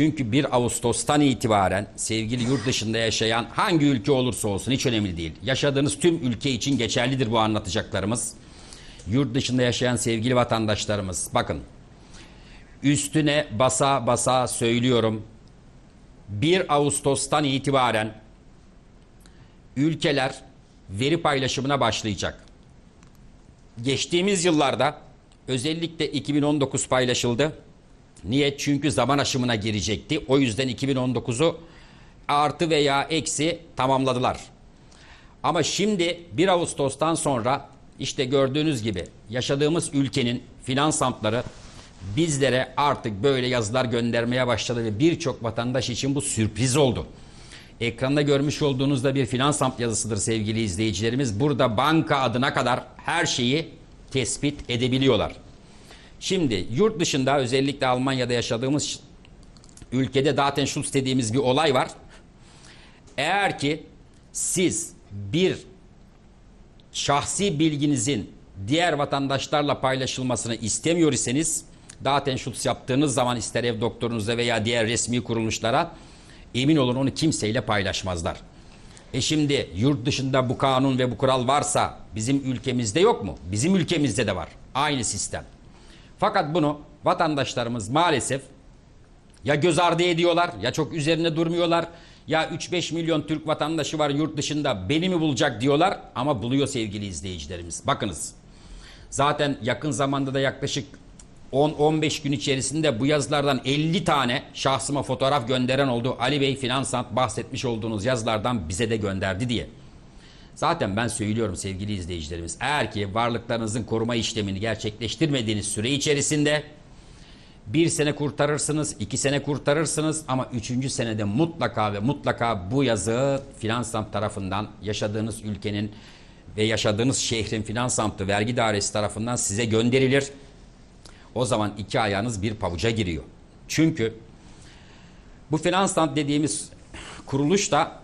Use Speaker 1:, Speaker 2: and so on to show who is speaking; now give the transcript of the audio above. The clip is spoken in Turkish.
Speaker 1: Çünkü 1 Ağustos'tan itibaren sevgili yurt dışında yaşayan hangi ülke olursa olsun hiç önemli değil. Yaşadığınız tüm ülke için geçerlidir bu anlatacaklarımız. Yurt dışında yaşayan sevgili vatandaşlarımız bakın üstüne basa basa söylüyorum. 1 Ağustos'tan itibaren ülkeler veri paylaşımına başlayacak. Geçtiğimiz yıllarda özellikle 2019 paylaşıldı. Niye? Çünkü zaman aşımına girecekti. O yüzden 2019'u artı veya eksi tamamladılar. Ama şimdi 1 Ağustos'tan sonra işte gördüğünüz gibi yaşadığımız ülkenin finans hantları bizlere artık böyle yazılar göndermeye başladı ve birçok vatandaş için bu sürpriz oldu. Ekranda görmüş olduğunuzda bir finans hamp yazısıdır sevgili izleyicilerimiz. Burada banka adına kadar her şeyi tespit edebiliyorlar. Şimdi yurt dışında özellikle Almanya'da yaşadığımız ülkede Datenschutz dediğimiz bir olay var. Eğer ki siz bir şahsi bilginizin diğer vatandaşlarla paylaşılmasını istemiyor iseniz Datenschutz yaptığınız zaman ister ev doktorunuza veya diğer resmi kuruluşlara emin olun onu kimseyle paylaşmazlar. E şimdi yurt dışında bu kanun ve bu kural varsa bizim ülkemizde yok mu? Bizim ülkemizde de var. Aynı sistem. Fakat bunu vatandaşlarımız maalesef ya göz ardı ediyorlar ya çok üzerine durmuyorlar. Ya 3-5 milyon Türk vatandaşı var yurt dışında beni mi bulacak diyorlar ama buluyor sevgili izleyicilerimiz. Bakınız zaten yakın zamanda da yaklaşık 10-15 gün içerisinde bu yazılardan 50 tane şahsıma fotoğraf gönderen oldu. Ali Bey Finansant bahsetmiş olduğunuz yazılardan bize de gönderdi diye. Zaten ben söylüyorum sevgili izleyicilerimiz. Eğer ki varlıklarınızın koruma işlemini gerçekleştirmediğiniz süre içerisinde bir sene kurtarırsınız, iki sene kurtarırsınız ama üçüncü senede mutlaka ve mutlaka bu yazı Finansam tarafından yaşadığınız ülkenin ve yaşadığınız şehrin Finansamtı vergi dairesi tarafından size gönderilir. O zaman iki ayağınız bir pabuca giriyor. Çünkü bu Finansant dediğimiz kuruluş da